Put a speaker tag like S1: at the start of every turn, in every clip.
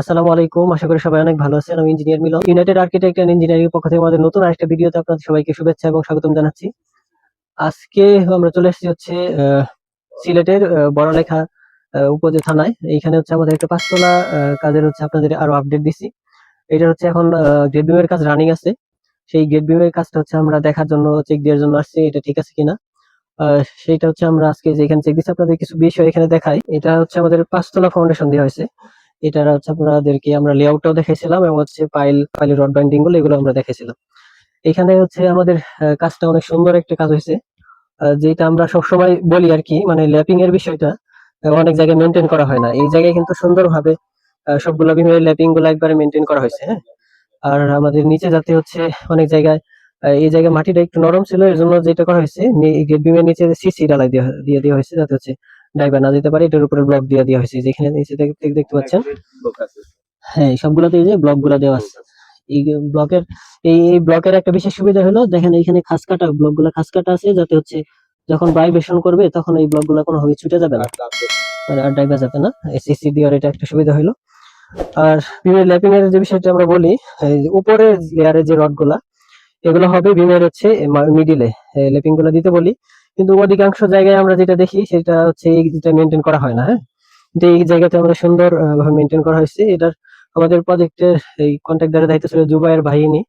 S1: আসসালামু আলাইকুম, আশা করি সবাই অনেক ভালো আছেন। আমি engineer Milan. United architect and engineering পক্ষ থেকে আমাদের নতুন আরেকটা ভিডিওতে আপনাদের সবাইকে শুভেচ্ছা এবং স্বাগতম জানাচ্ছি। আজকে আমরা চলে এসেছি হচ্ছে সিলেটের বড়লেখা উপজেলা থানায়। এইখানে হচ্ছে আমাদের একটা পাঁচতলা কাজের হচ্ছে আপনাদের আরও আপডেট দিছি। এটা হচ্ছে এখন গেট বিমের কাজ রানিং আছে। সেই গেট বিমের কাজটা হচ্ছে আমরা দেখার জন্য চেক দেওয়ার জন্য আসছি, এটা ঠিক আছে কিনা। সেইটা হচ্ছে আমরা আজকে যেখানে চেক দিচ্ছি আপনাদের কিছু বিষয় এখানে দেখাই। এটা হচ্ছে আমাদের পাঁচতলা ফাউন্ডেশন দেওয়া হয়েছে। এটার হচ্ছে আপনাদেরকে আমরা লেআউটটাও দেখাইছিলাম এবং হচ্ছে পাইল পাইল রড বাইন্ডিংগুলো এগুলো আমরা দেখাইছিলাম এখানে হচ্ছে আমাদের কাজটা অনেক সুন্দর একটা কাজ হয়েছে। যেটা আমরা সবসময় বলি আর কি মানে ল্যাপিং এর বিষয়টা অনেক জায়গায় মেনটেন করা হয় না। এই জায়গায় কিন্তু সুন্দরভাবে সবগুলো বিমের ল্যাপিংগুলো একবারে মেনটেন করা হয়েছে হ্যাঁ? আর আমাদের নিচে যাতে হচ্ছে অনেক জায়গায় এই জায়গায় মাটিটা একটু নরম ছিল এর জন্য যেটা করা হয়েছে গেট বিমের নিচে সিসি ডালাই দিয়ে দেওয়া হয়েছে, যাতে হচ্ছে ড্রাইভার না দিতে পারে, এটার উপরে ব্লক দিয়ে দেওয়া হয়েছে। যেখানে নিচে দেখ- দেখতে পাচ্ছেন? হ্যাঁ সবগুলোতে এই যে ব্লকগুলা দেওয়া আছে। এই ব্লকের এই এই ব্লকের একটা বিশেষ সুবিধা হলো, দেখেন এখানে খাস কাটা ব্লকগুলা খাস কাটা আছে, যাতে হচ্ছে যখন ভাইব্রেশন করবে, তখন এই ব্লকগুলা কোনোভাবে ছুটে যাবে না। মানে আর ডাইভা যাবে না। এসিসি দেওয়ার এটা একটা সুবিধা হলো। আর বিমের ল্যাপিং এর যে বিষয়টা আমরা বলি উপরের লেয়ারের যে রডগুলা, এগুলো হবে বিমের হচ্ছে মিডিলে ল্যাপিংগুলা দিতে বলি কিন্তু অধিকাংশ জায়গায় আমরা যেটা দেখি সেটা হচ্ছে এই যেটা মেনটেন করা হয় না হ্যাঁ? কিন্তু এই জায়গাতে আমরা সুন্দর ভাবে মেনটেন করা হয়েছে। এটার আমাদের প্রজেক্টের এই কন্ট্রাক্টরের দায়িত্ব ছিল জুবাইয়ের বাহিনী।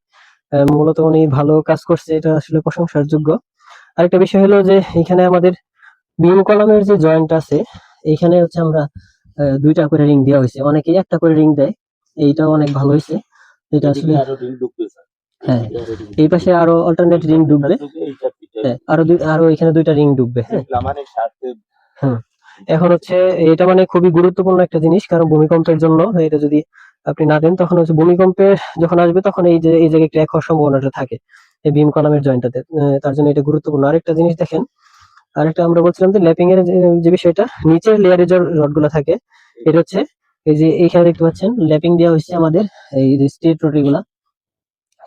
S1: মূলত উনি ভালো কাজ করছে এটা আসলে প্রশংসার যোগ্য আরেকটা বিষয় হলো যে এখানে আমাদের বিম কলামের যে জয়েন্ট আছে এইখানে হচ্ছে আমরা দুইটা করে রিং দেওয়া হয়েছে। অনেকেই একটা করে রিং দেয় এইটাও অনেক ভালো হয়েছে। এটা আসলে হ্যাঁ। এই পাশে আরও অল্টারনেট রিং ডুববে হ্যাঁ আরও দুই আরও এখানে দুইটা রিং ডুববে হ্যাঁ। এখন হচ্ছে এটা মানে খুবই গুরুত্বপূর্ণ একটা জিনিস, কারণ ভূমিকম্পের জন্য এটা যদি আপনি না দেন, তখন হচ্ছে ভূমিকম্পে যখন আসবে, তখন এই যে এই জায়গায় ক্র্যাক হওয়ার সম্ভাবনাটা থাকে, এই বিম কলামের জয়েন্টটাতে তার জন্য এটা গুরুত্বপূর্ণ। আরেকটা জিনিস দেখেন, আরেকটা আমরা বলছিলাম যে ল্যাপিং এর যে- বিষয়টা, নিচের লেয়ারে যে রডগুলো থাকে, এটা হচ্ছে এই যে এইখানে দেখতে পাচ্ছেন, ল্যাপিং দেওয়া হয়েছে আমাদের, এই যে স্টেট রড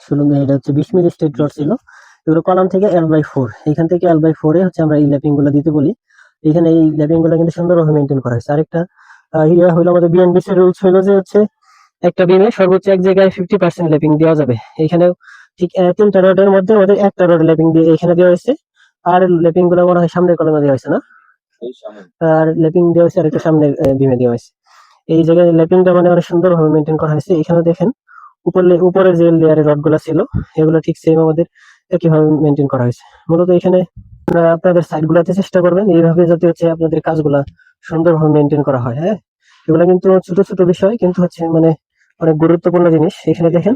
S1: শুনুন এটা হচ্ছে বিশ মিলি স্টেট ছিল। এগুলো কলাম থেকে এল বাই ফোর এখান থেকে এল বাই ফোরে হচ্ছে আমরা এই ল্যাপিংগুলো দিতে বলি। এখানে এই ল্যাপিংগুলো কিন্তু সুন্দরভাবে মেনটেন করা হয়েছে। আরেকটা ইয়ে হলো আমাদের রুলস হলো যে হচ্ছে একটা বিমে সর্বোচ্চ এক জায়গায় ফিফটি পার্সেন্ট ল্যাপিং দেওয়া যাবে। ঠিক তিনটা রডের মধ্যে আমাদের একটা রড ল্যাপিং দিয়ে এখানে দেওয়া হয়েছে। আর ল্যাপিংগুলো মনে হয় সামনের কলমে দেওয়া হয়েছে না? আর ল্যাপিং দেওয়া হয়েছে আর একটা সামনে বিমে দেওয়া হয়েছে। এই জায়গায় ল্যাপিংটা মানে অনেক সুন্দরভাবে মেনটেন করা হয়েছে। এখানে দেখেন উপরে উপরে যে লেয়ারের রডগুলা ছিল এগুলো ঠিক সেম আমাদের একইভাবে মেনটেন করা হয়েছে। মূলত এখানে আপনারা আপনাদের সাইড গুলাতে চেষ্টা করবেন এইভাবে যাতে হচ্ছে আপনাদের কাজগুলা সুন্দরভাবে মেনটেন করা হয় হ্যাঁ? এগুলো কিন্তু ছোট ছোট বিষয় কিন্তু হচ্ছে মানে অনেক গুরুত্বপূর্ণ জিনিস। এখানে দেখেন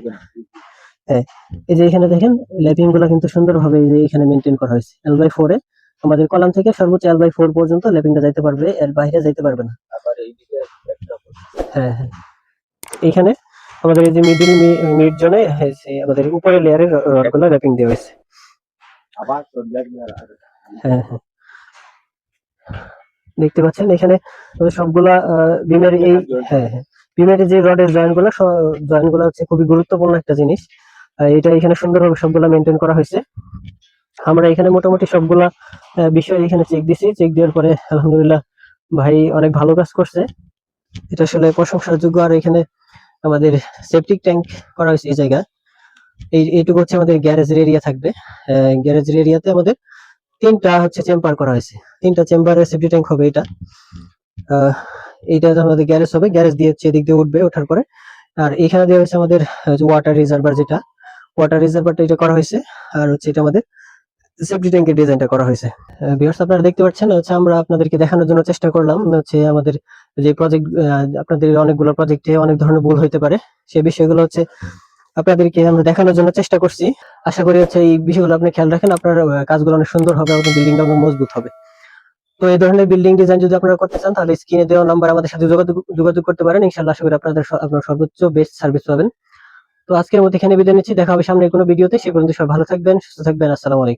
S1: হ্যাঁ এই যে এখানে দেখেন ল্যাপিংগুলা কিন্তু সুন্দরভাবে এই যে এখানে মেনটেন করা হয়েছে। এল বাই ফোর এ আমাদের কলাম থেকে সর্বোচ্চ এল বাই ফোর পর্যন্ত ল্যাপিংটা যাইতে পারবে এর বাইরে যাইতে পারবে না। হ্যাঁ হ্যাঁ। এখানে আমাদের এই যে মিডিল মিড জোনে আমাদের উপরের লেয়ারের রডগুলো র্যাপিং দেওয়া হয়েছে। হ্যাঁ হ্যাঁ। দেখতে পাচ্ছেন এখানে সবগুলা বিমের এই হ্যাঁ হ্যাঁ। বিমের যে রডের জয়েন্টগুলো জয়েন্টগুলো হচ্ছে খুবই গুরুত্বপূর্ণ একটা জিনিস। এটা এখানে সুন্দরভাবে সবগুলা মেনটেন করা হয়েছে। আমরা এখানে মোটামুটি সবগুলা বিষয় এখানে চেক দিছি। চেক দেওয়ার পরে আলহামদুলিল্লাহ ভাই অনেক ভালো কাজ করছে। এটা আসলে প্রশংসার যোগ্য। আর এখানে আমাদের সেপটিক ট্যাঙ্ক করা হয়েছে এই জায়গা এই, এইটুকু হচ্ছে আমাদের গ্যারেজের এরিয়া থাকবে। গ্যারেজের এরিয়াতে আমাদের তিনটা হচ্ছে চেম্বার করা হয়েছে। তিনটা চেম্বারে সেফটি ট্যাঙ্ক হবে এটা। এইটা আমাদের গ্যারেজ হবে। গ্যারেজ দিয়ে হচ্ছে এদিক দিয়ে উঠবে, ওঠার পরে। আর এখানে দেওয়া হয়েছে আমাদের ওয়াটার রিজার্ভার যেটা। ওয়াটার রিজার্ভারটা এটা করা হয়েছে। আর হচ্ছে এটা আমাদের সেফটি ট্যাঙ্কের ডিজাইনটা করা হয়েছে। ভিউয়ার্স আপনারা দেখতে পাচ্ছেন, হচ্ছে আমরা আপনাদেরকে দেখানোর জন্য চেষ্টা করলাম। হচ্ছে আমাদের যে প্রজেক্ট আপনাদের অনেকগুলো প্রজেক্টে অনেক ধরনের ভুল হইতে পারে সেই বিষয়গুলো হচ্ছে আপনাদেরকে আমরা দেখানোর জন্য চেষ্টা করছি। আশা করি হচ্ছে এই বিষয়গুলো আপনি খেয়াল রাখেন, আপনার কাজগুলো অনেক সুন্দর হবে এবং বিল্ডিংটা অনেক মজবুত হবে। তো এই ধরনের বিল্ডিং ডিজাইন যদি আপনারা করতে চান, তাহলে স্ক্রিনে দেওয়া নাম্বার আমাদের সাথে যোগাযোগ যোগাযোগ করতে পারেন। ইনশাআল্লাহ আশা করি আপনাদের আপনার সর্বোচ্চ বেস্ট সার্ভিস পাবেন। তো আজকের মতো এখানে বিদায় নিচ্ছি। দেখা হবে সামনে কোনো ভিডিওতে সে পর্যন্ত সবাই ভালো থাকবেন, সুস্থ থাকবেন। আসসালামু আলাইকুম।